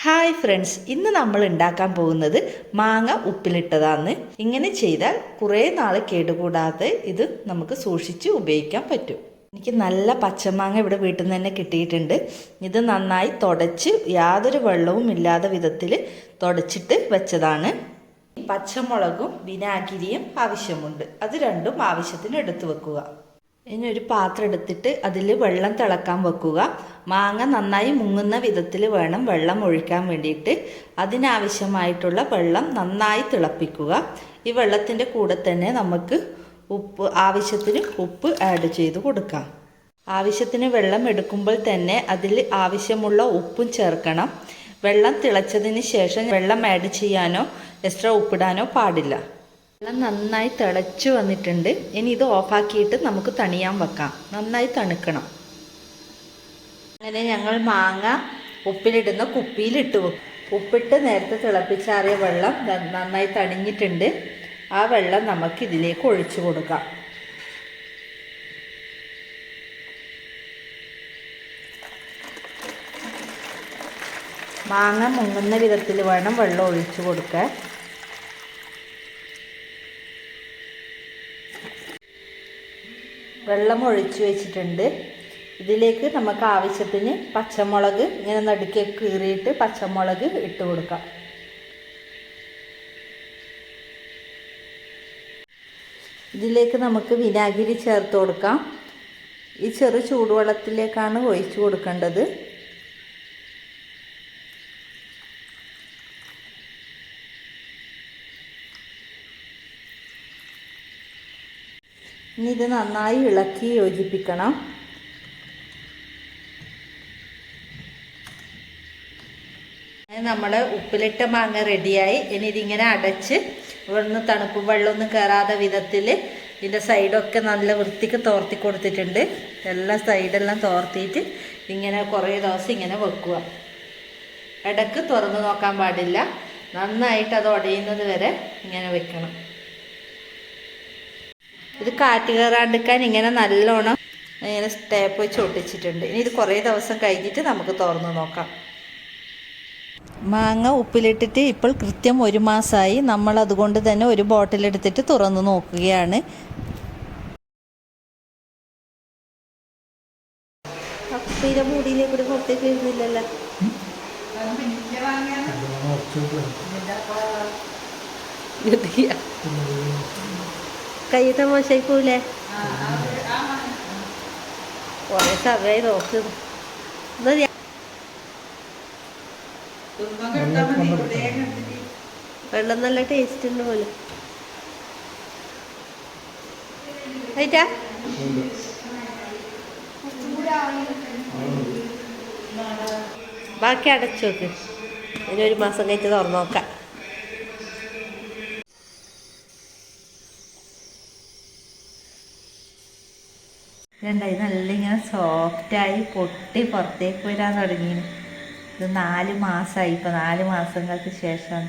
Hi friends ഇന്ന് നമ്മൾ ഉണ്ടാക്കാൻ പോകുന്നത് മാങ്ങ ഉപ്പിലിട്ടതാണ് ഇങ്ങനെ ചെയ്താൽ കുറേ നാൾ കേടുകൂടാതെ ഇത് നമുക്ക് സൂക്ഷിച്ച് ഉപയോഗിക്കാൻ പറ്റും. എനിക്ക് നല്ല പച്ചമാങ്ങ ഇവിടെ വീട്ടിൽ നിന്ന് തന്നെ കിട്ടിയിട്ടുണ്ട്. ഇത് നന്നായി തുടച്ച് യാതൊരു വെള്ളവും ഇല്ലാത്ത വിധത്തിൽ തുടച്ചിട്ട് വെച്ചതാണ്. പച്ചമുളകും വിനാഗിരിയും ആവശ്യമുണ്ട്. അത് രണ്ടും ആവശ്യത്തിന് എടുത്തു വെക്കുക. ഇനി ഒരു പാത്രം എടുത്തിട്ട് അതിൽ വെള്ളം തിളക്കാൻ വെക്കുക. മാങ്ങ നന്നായി മുങ്ങുന്ന വിധത്തിൽ വേണം വെള്ളം ഒഴിക്കാൻ വേണ്ടിയിട്ട്. അതിനാവശ്യമായിട്ടുള്ള വെള്ളം നന്നായി തിളപ്പിക്കുക. ഈ വെള്ളത്തിന്റെ കൂടെ തന്നെ നമുക്ക് ഉപ്പ് ആവശ്യത്തിന് ഉപ്പ് ആഡ് ചെയ്ത് കൊടുക്കാം. ആവശ്യത്തിന് വെള്ളം എടുക്കുമ്പോൾ തന്നെ അതിൽ ആവശ്യമുള്ള ഉപ്പും ചേർക്കണം. വെള്ളം തിളച്ചതിന് ശേഷം വെള്ളം ആഡ് ചെയ്യാനോ എക്സ്ട്രാ ഉപ്പിടാനോ പാടില്ല. വെള്ളം നന്നായി തിളച്ചു വന്നിട്ടുണ്ട്. ഇനി ഇത് ഓഫാക്കിയിട്ട് നമുക്ക് തണിയാൻ വെക്കാം. നന്നായി തണുക്കണം. അങ്ങനെ ഞങ്ങൾ മാങ്ങ ഉപ്പിലിടുന്ന. കുപ്പിയിലിട്ട് വെക്കും ഉപ്പിട്ട് നേരത്തെ തിളപ്പിച്ചാറിയ വെള്ളം നന്നായി തണിഞ്ഞിട്ടുണ്ട്. ആ വെള്ളം നമുക്ക് ഇതിലേക്ക് ഒഴിച്ചു കൊടുക്കാം. മാങ്ങ മുങ്ങുന്ന വിധത്തിൽ വേണം വെള്ളം ഒഴിച്ചു കൊടുക്കാൻ. വെള്ളം ഒഴിച്ചു വെച്ചിട്ടുണ്ട്. ഇതിലേക്ക് നമുക്ക് ആവശ്യത്തിന് പച്ചമുളക് ഇങ്ങനെ നടുക്കി കീറിയിട്ട് പച്ചമുളക് ഇട്ട് കൊടുക്കാം. ഇതിലേക്ക് നമുക്ക് വിനാഗിരി ചേർത്ത് കൊടുക്കാം. ഈ ചെറു ചൂടുവെള്ളത്തിലേക്കാണ് ഒഴിച്ചു കൊടുക്കേണ്ടത്. ഇനി ഇത് നന്നായി ഇളക്കി യോജിപ്പിക്കണം. നമ്മുടെ ഉപ്പിലിട്ട മാങ്ങ റെഡിയായി. ഇനി ഇതിങ്ങനെ അടച്ച് ഇവിടുന്ന് തണുപ്പ് വെള്ളമൊന്നും കയറാതെ വിധത്തിൽ ഇതിന്റെ സൈഡൊക്കെ നല്ല വൃത്തിക്ക് തോർത്തി കൊടുത്തിട്ടുണ്ട്. എല്ലാ സൈഡെല്ലാം തോർത്തിയിട്ട് ഇങ്ങനെ കുറേ ദിവസം ഇങ്ങനെ വെക്കുക. ഇടയ്ക്ക് തുറന്ന് നോക്കാൻ പാടില്ല. നന്നായിട്ട് അത് ഉടയുന്നത് വരെ ഇങ്ങനെ വെക്കണം. ഇത് കാറ്റ് കയറാണ്ടിരിക്കാൻ ഇങ്ങനെ നല്ലോണം ഇങ്ങനെ സ്റ്റേപ്പ് വെച്ച് ഒട്ടിച്ചിട്ടുണ്ട് ഇനി ഇത് കുറേ ദിവസം കഴിഞ്ഞിട്ട് നമുക്ക് തുറന്ന് നോക്കാം. മാങ്ങ ഉപ്പിലിട്ടിട്ട് ഇപ്പോൾ കൃത്യം ഒരു മാസമായി നമ്മൾ അതുകൊണ്ട് തന്നെ ഒരു ബോട്ടിൽ എടുത്തിട്ട് തുറന്ന് നോക്കുകയാണ്. അപ്പിയുടെ മൂടിയിലേക്ക് കൂടി പുറത്തേക്ക് വരുന്നില്ലല്ലോ കയ്യത്തെ മോശമായിക്കൂലേ കുറേ സമയമായി ചെയ്യാ? വെള്ളം നല്ല ടേസ്റ്റ് ഉണ്ട് പോലെ. ആയിട്ടാ ബാക്കി അടച്ചു നോക്ക് ഇനി ഒരു മാസം കഴിച്ച് തുറന്നു നോക്കാം. രണ്ടായി നല്ല ഇങ്ങനെ സോഫ്റ്റായി പൊട്ടി പുറത്തേക്ക് വരാൻ തുടങ്ങി ഇത് നാല് മാസമായി ഇപ്പോൾ നാല് മാസങ്ങൾക്ക് ശേഷം